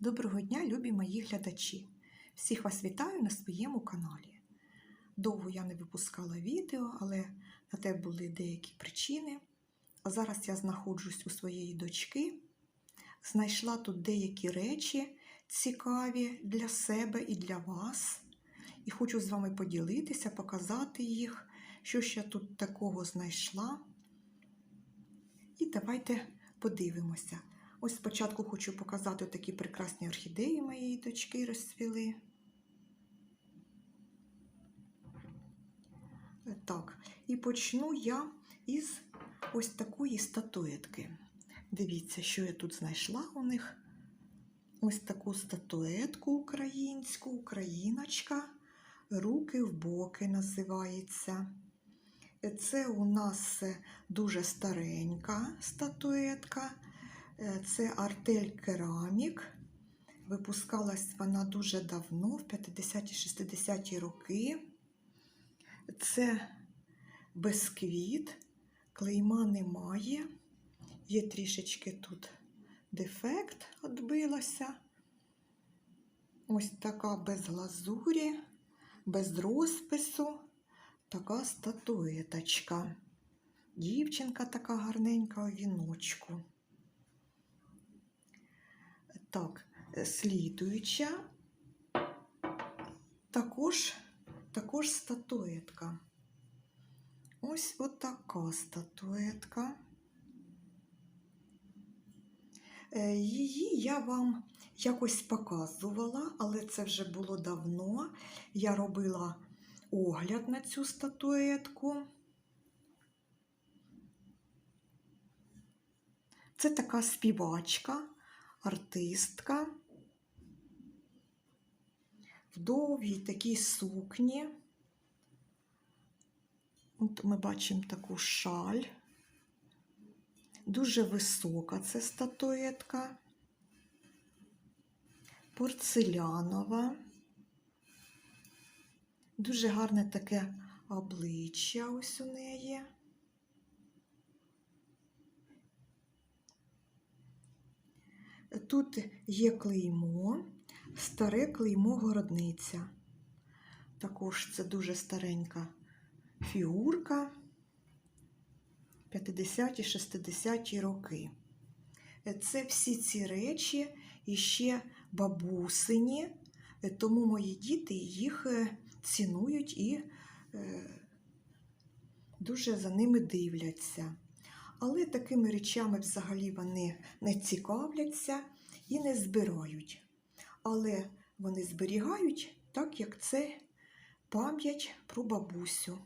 Доброго дня, любі мої глядачі! Всіх вас вітаю на своєму каналі. Довго я не випускала відео, але на те були деякі причини. А зараз я знаходжусь у своєї дочки. Знайшла тут деякі речі цікаві для себе і для вас. І хочу з вами поділитися, показати їх, що ж я тут такого знайшла. І давайте подивимося. Ось спочатку хочу показати такі прекрасні орхідеї моєї дочки розцвіли. Так, і почну я із ось такої статуетки. Дивіться, що я тут знайшла у них. Ось таку статуетку українську, україночка. Руки в боки називається. Це у нас дуже старенька статуетка. Це артель керамік. Випускалась вона дуже давно, в 50-60-ті роки. Це бисквіт, клейма немає. Є трішечки тут дефект відбилося. Ось така без глазурі, без розпису, така статуеточка. Дівчинка така гарненька у віночку. Так, слідуюча також, також статуетка. Ось отака статуетка. Е, Її я вам якось показувала, але це вже було давно. Я робила огляд на цю статуетку. Це така співачка, артистка. В довгій такій сукні. От ми бачимо таку шаль. Дуже висока це статуетка. Порцелянова. Дуже гарне таке обличчя ось у неї. Тут є клеймо, старе клеймо городниця. Також це дуже старенька фігурка 50-60-ті роки. Це всі ці речі іще бабусині, тому мої діти їх цінують і дуже за ними дивляться. Але такими речами взагалі вони не цікавляться і не збирають. Але вони зберігають, так як це пам'ять про бабусю.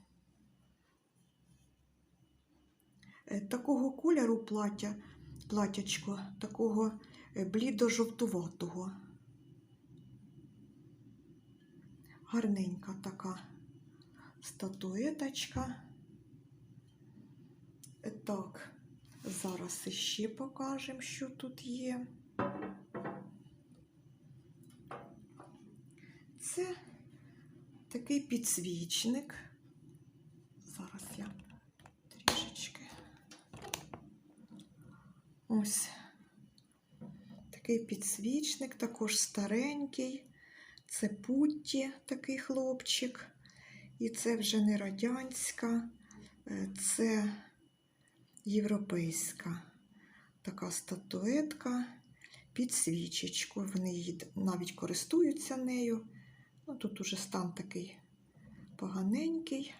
Такого кольору плаття, платячко, такого блідо-жовтуватого. Гарненька така статуеточка. Так, зараз іще покажемо, що тут є. Це такий підсвічник. Зараз я трішечки. Ось такий підсвічник, також старенький. Це Путті, такий хлопчик. І це вже не радянська, це європейська така статуетка під свічечку. Вони її навіть користуються нею. Ну, Тут уже стан такий поганенький,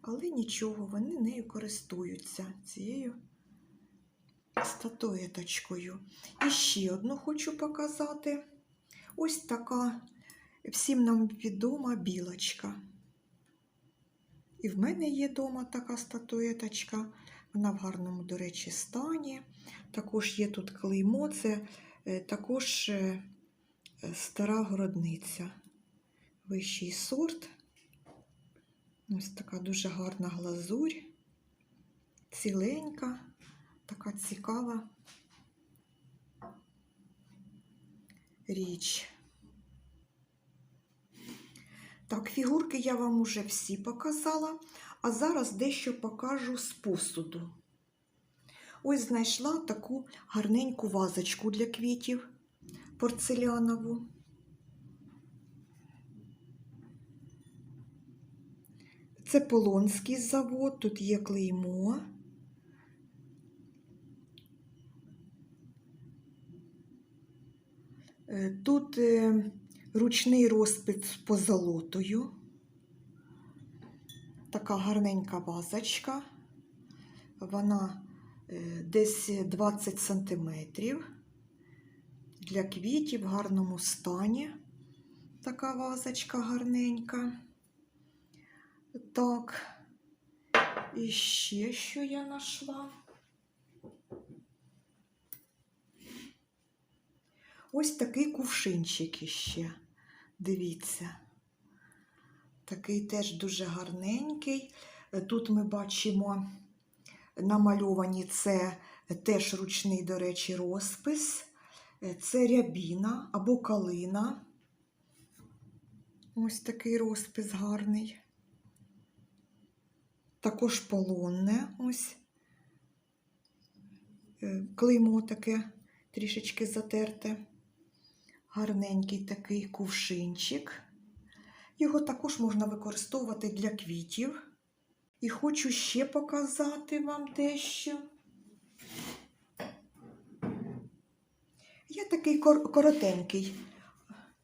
але нічого, вони нею користуються цією статуеточкою. І ще одну хочу показати. Ось така всім нам відома білочка. І в мене є вдома така статуеточка. Вона в гарному, до речі, стані. Також є тут клеймо, це е, також е, стара городниця. Вищий сорт. Ось така дуже гарна глазурь, ціленька, така цікава річ. Так, фігурки я вам уже всі показала, а зараз дещо покажу з посуду. Ось знайшла таку гарненьку вазочку для квітів. порцелянову. Це Полонський завод, тут є клеймо. Е, Тут е, ручний розпис позолотою. Така гарненька вазочка. Вона е, десь 20 сантиметрів. Для квітів в гарному стані. Така вазочка гарненька. Так. І ще що я знайшла. Ось такий кувшинчик іще. Дивіться. Такий теж дуже гарненький. Тут ми бачимо намальовані це теж ручний, до речі, розпис. Це рябіна або калина. Ось такий розпис гарний. Також полонне ось. Е, Клеймо таке трішечки затерте. Гарненький такий кувшинчик. Його також можна використовувати для квітів. І хочу ще показати вам дещо. Я такий кор- коротенький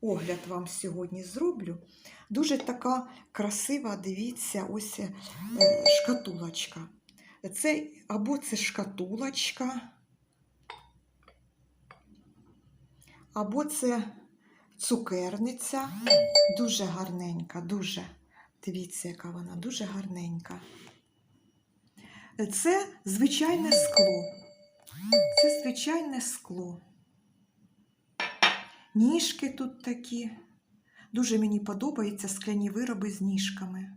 огляд вам сьогодні зроблю. Дуже така красива, дивіться, ось е, шкатулочка. Це або це шкатулочка, або це цукерниця. Дуже гарненька, дуже. Дивіться, яка вона дуже гарненька. Це звичайне скло. Це звичайне скло. Ніжки тут такі. Дуже мені подобаються скляні вироби з ніжками.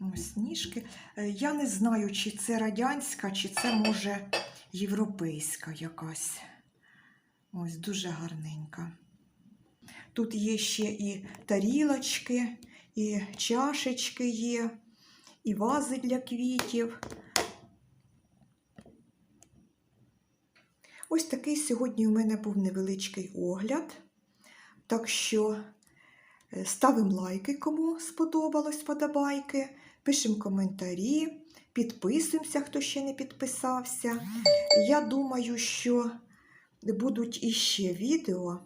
Ось ніжки. Е, Я не знаю, чи це радянська, чи це може європейська якась. Ось дуже гарненька. Тут є ще і тарілочки, і чашечки є, і вази для квітів. Ось такий сьогодні у мене був невеличкий огляд. Так що е, ставимо лайки, кому сподобалось подобайки, пишемо коментарі, підписуємося, хто ще не підписався. Я думаю, що будуть іще відео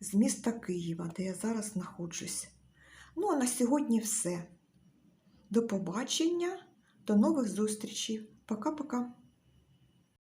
з міста Києва, де я зараз знаходжусь. Ну, а на сьогодні все. До побачення, до нових зустрічей. Пока-пока.